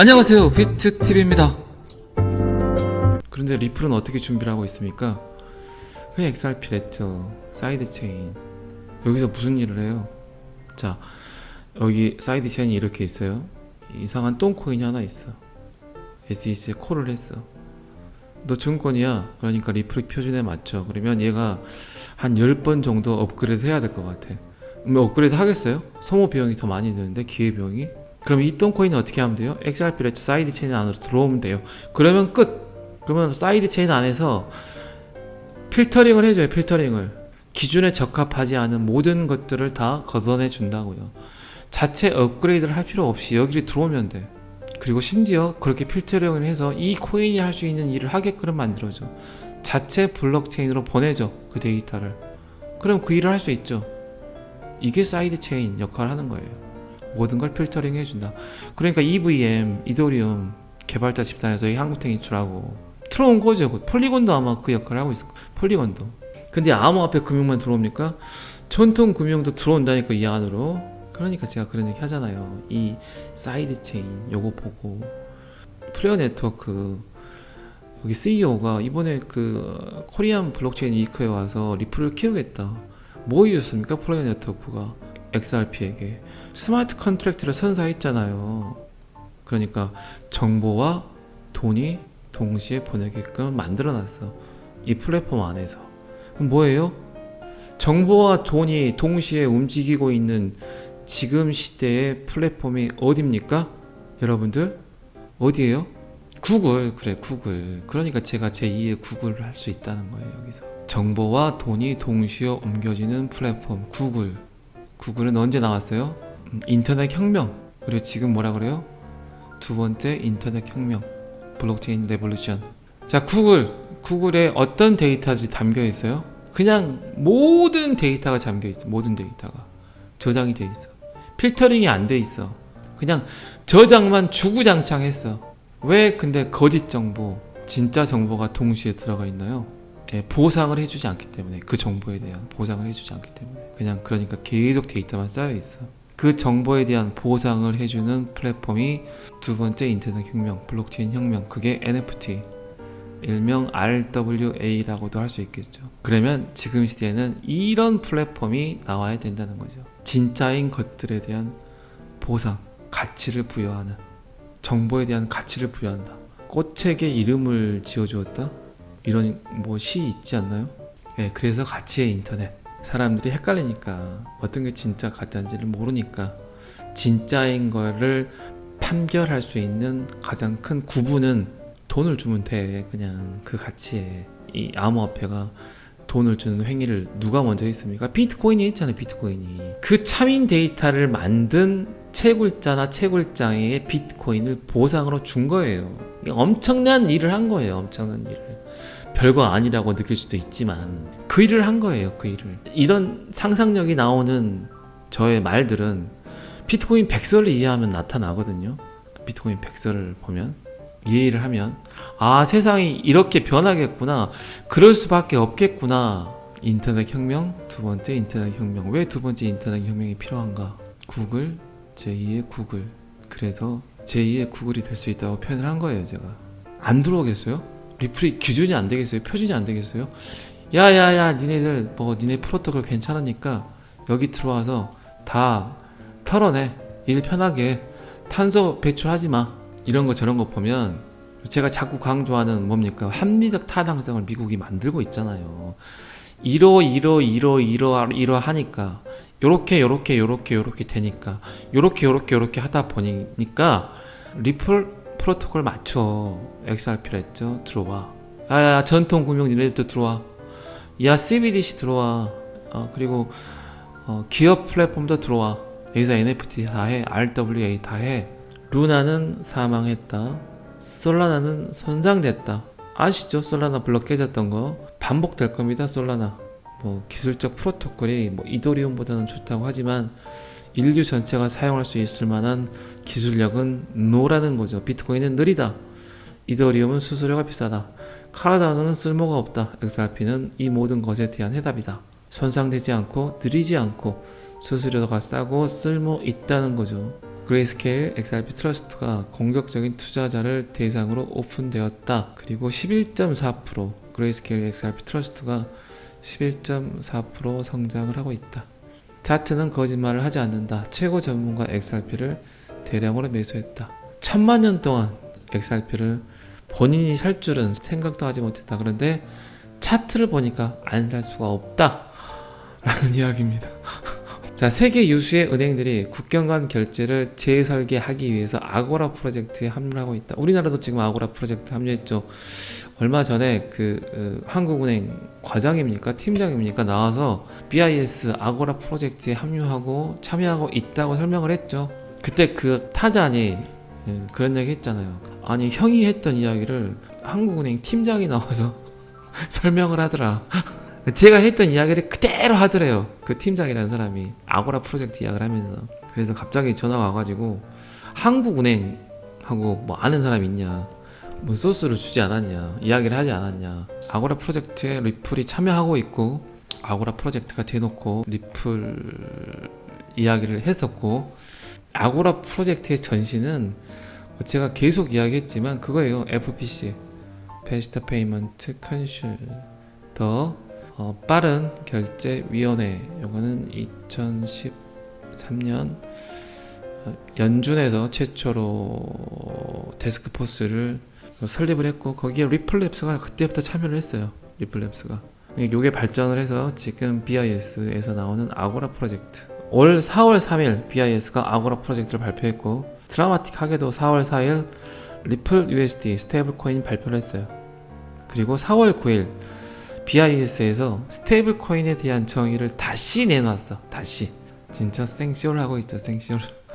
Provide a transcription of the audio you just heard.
안녕하세요. 비트TV입니다. 그런데 리플은 어떻게 준비를 하고 있습니까? 그 XRP 레터 사이드 체인. 여기서 무슨 일을 해요? 자 여기 사이드 체인이 이렇게 있어요. 이상한 똥코인이 하나 있어. SEC에 콜을 했어. 너 증권이야? 그러니까 리플 표준에 맞춰. 그러면 얘가 한 10번 정도 업그레이드 해야 될 것 같아. 그럼 업그레이드 하겠어요? 소모 비용이 더 많이 드는데 기회 비용이 그럼 이 똥코인은 어떻게 하면 돼요? XRP 레트 사이드 체인 안으로 들어오면 돼요. 그러면 끝. 그러면 사이드 체인 안에서 필터링을 해줘요. 필터링을 기준에 적합하지 않은 모든 것들을 다 걷어내 준다고요. 자체 업그레이드를 할 필요 없이 여기를 들어오면 돼. 그리고 심지어 그렇게 필터링을 해서 이 코인이 할 수 있는 일을 하게끔 만들어줘. 자체 블록체인으로 보내줘 그 데이터를. 그럼 그 일을 할 수 있죠. 이게 사이드 체인 역할을 하는 거예요. 모든 걸 필터링 해준다. 그러니까 EVM, 이더리움 개발자 집단에서 이 한국탱이 주라고 들어온 거죠. 폴리곤도 아마 그 역할을 하고 있을 거. 폴리곤도. 근데 암호화폐 금융만 들어옵니까? 전통 금융도 들어온다니까 이 안으로. 그러니까 제가 그런 얘기 하잖아요. 이 사이드 체인 요거 보고 플레어 네트워크 여기 CEO가 이번에 그 코리안 블록체인 위크에 와서 리플을 키우겠다. 뭐 이겼습니까? 플레어 네트워크가 XRP에게 스마트 컨트랙트를 선사했잖아요. 그러니까 정보와 돈이 동시에 보내게끔 만들어놨어. 이 플랫폼 안에서. 그럼 뭐예요? 정보와 돈이 동시에 움직이고 있는 지금 시대의 플랫폼이 어딥니까? 여러분들? 어디예요? 구글. 그래, 구글. 그러니까 제가 제2의 구글을 할 수 있다는 거예요, 여기서. 정보와 돈이 동시에 옮겨지는 플랫폼, 구글. 구글은 언제 나왔어요? 음, 인터넷 혁명. 그리고 지금 뭐라 그래요? 두 번째 인터넷 혁명. 블록체인 레볼루션. 자, 구글. 구글에 어떤 데이터들이 담겨 있어요? 그냥 모든 데이터가 잠겨 있어. 모든 데이터가. 저장이 돼 있어. 필터링이 안 돼 있어. 그냥 저장만 주구장창 했어. 왜 근데 거짓 정보, 진짜 정보가 동시에 들어가 있나요? 예, 보상을 해주지 않기 때문에 그 정보에 대한 보상을 해주지 않기 때문에 그냥 그러니까 계속 데이터만 쌓여 있어. 그 정보에 대한 보상을 해주는 플랫폼이 두 번째 인터넷 혁명, 블록체인 혁명, 그게 NFT, 일명 RWA라고도 할 수 있겠죠. 그러면 지금 시대에는 이런 플랫폼이 나와야 된다는 거죠. 진짜인 것들에 대한 보상, 가치를 부여하는 정보에 대한 가치를 부여한다. 꽃에게 이름을 지어주었다. 이런 뭐 시 있지 않나요? 예, 그래서 가치의 인터넷. 사람들이 헷갈리니까 어떤 게 진짜 가짜인지를 모르니까 진짜인 거를 판별할 수 있는 가장 큰 구분은 돈을 주면 돼. 그냥 그 가치에 이 암호화폐가 돈을 주는 행위를 누가 먼저 했습니까? 비트코인이 했잖아요. 비트코인이 그 참인 데이터를 만든 채굴자나 채굴장에 비트코인을 보상으로 준 거예요. 엄청난 일을 한 거예요. 엄청난 일을. 별거 아니라고 느낄 수도 있지만 그 일을 한 거예요. 그 일을. 이런 상상력이 나오는 저의 말들은 비트코인 백설을 이해하면 나타나거든요. 비트코인 백설을 보면 이해를 하면 아 세상이 이렇게 변하겠구나. 그럴 수밖에 없겠구나. 인터넷 혁명 두 번째 인터넷 혁명 왜 두 번째 인터넷 혁명이 필요한가? 구글 제2의 구글 그래서 제2의 구글이 될 수 있다고 표현을 한 거예요 제가 안 들어오겠어요? 리플이 기준이 안 되겠어요? 표준이 안 되겠어요? 야야야 니네들 뭐 니네 프로토콜 괜찮으니까 여기 들어와서 다 털어내. 일 편하게. 탄소 배출하지 마. 이런 거 저런 거 보면 제가 자꾸 강조하는 뭡니까? 합리적 타당성을 미국이 만들고 있잖아요. 이러 이러 이러 이러 이러 하니까 요렇게 요렇게 요렇게 요렇게 되니까 요렇게 요렇게 요렇게 하다 보니까 리플 프로토콜 맞춰. XRP 랬죠? 들어와. 야야 전통 금융 니네들도 들어와. 야 CBDC 들어와. 어, 그리고 어, 기업 플랫폼도 들어와. 여기서 NFT 다해. RWA 다해. 루나는 사망했다. 솔라나는 손상됐다. 아시죠? 솔라나 블록 깨졌던 거? 반복될 겁니다 솔라나. 뭐 기술적 프로토콜이 뭐 이더리움보다는 좋다고 하지만 인류 전체가 사용할 수 있을 만한 기술력은 노라는 거죠. 비트코인은 느리다. 이더리움은 수수료가 비싸다. 카라다노는 쓸모가 없다. XRP는 이 모든 것에 대한 해답이다. 손상되지 않고 느리지 않고 수수료가 싸고 쓸모 있다는 거죠. 그레이스케일 XRP 트러스트가 공격적인 투자자를 대상으로 오픈되었다. 그리고 11.4% 그레이스케일 XRP 트러스트가 11.4% 성장을 하고 있다. 차트는 거짓말을 하지 않는다. 최고 전문가 XRP를 대량으로 매수했다. 천만 년 동안 XRP를 본인이 살 줄은 생각도 하지 못했다. 그런데 차트를 보니까 안 살 수가 없다. 라는 이야기입니다. 자, 세계 유수의 은행들이 국경 간 결제를 재설계하기 위해서 아고라 프로젝트에 합류하고 있다. 우리나라도 지금 아고라 프로젝트 합류했죠. 얼마 전에 그 어, 한국은행 과장입니까 팀장입니까 나와서 BIS 아고라 프로젝트에 합류하고 참여하고 있다고 설명을 했죠. 그때 그 타자니 예, 그런 얘기 했잖아요. 아니 형이 했던 이야기를 한국은행 팀장이 나와서 설명을 하더라. 제가 했던 이야기를 그대로 하더래요. 그 팀장이라는 사람이 아고라 프로젝트 이야기를 하면서 그래서 갑자기 전화가 와가지고 한국은행 하고 뭐 아는 사람 있냐? 뭐 소스를 주지 않았냐? 이야기를 하지 않았냐? 아고라 프로젝트에 리플이 참여하고 있고 아고라 프로젝트가 대놓고 리플 이야기를 했었고 아고라 프로젝트의 전신은 뭐 제가 계속 이야기했지만 그거예요. FPC 베스트 페이먼트 컨슐 더 어, 빠른 결제 위원회 요거는 2013년 어, 연준에서 최초로 데스크포스를 설립을 했고 거기에 리플랩스가 그때부터 참여를 했어요. 리플랩스가 요게 발전을 해서 지금 BIS에서 나오는 아고라 프로젝트 올 4월 3일 BIS가 아고라 프로젝트를 발표했고 드라마틱하게도 4월 4일 리플 USD 스테이블 코인 발표를 했어요. 그리고 4월 9일 BIS에서 스테이블 코인에 대한 정의를 다시 내놨어. 다시. 진짜 생쇼를 하고 있죠. 생쇼를.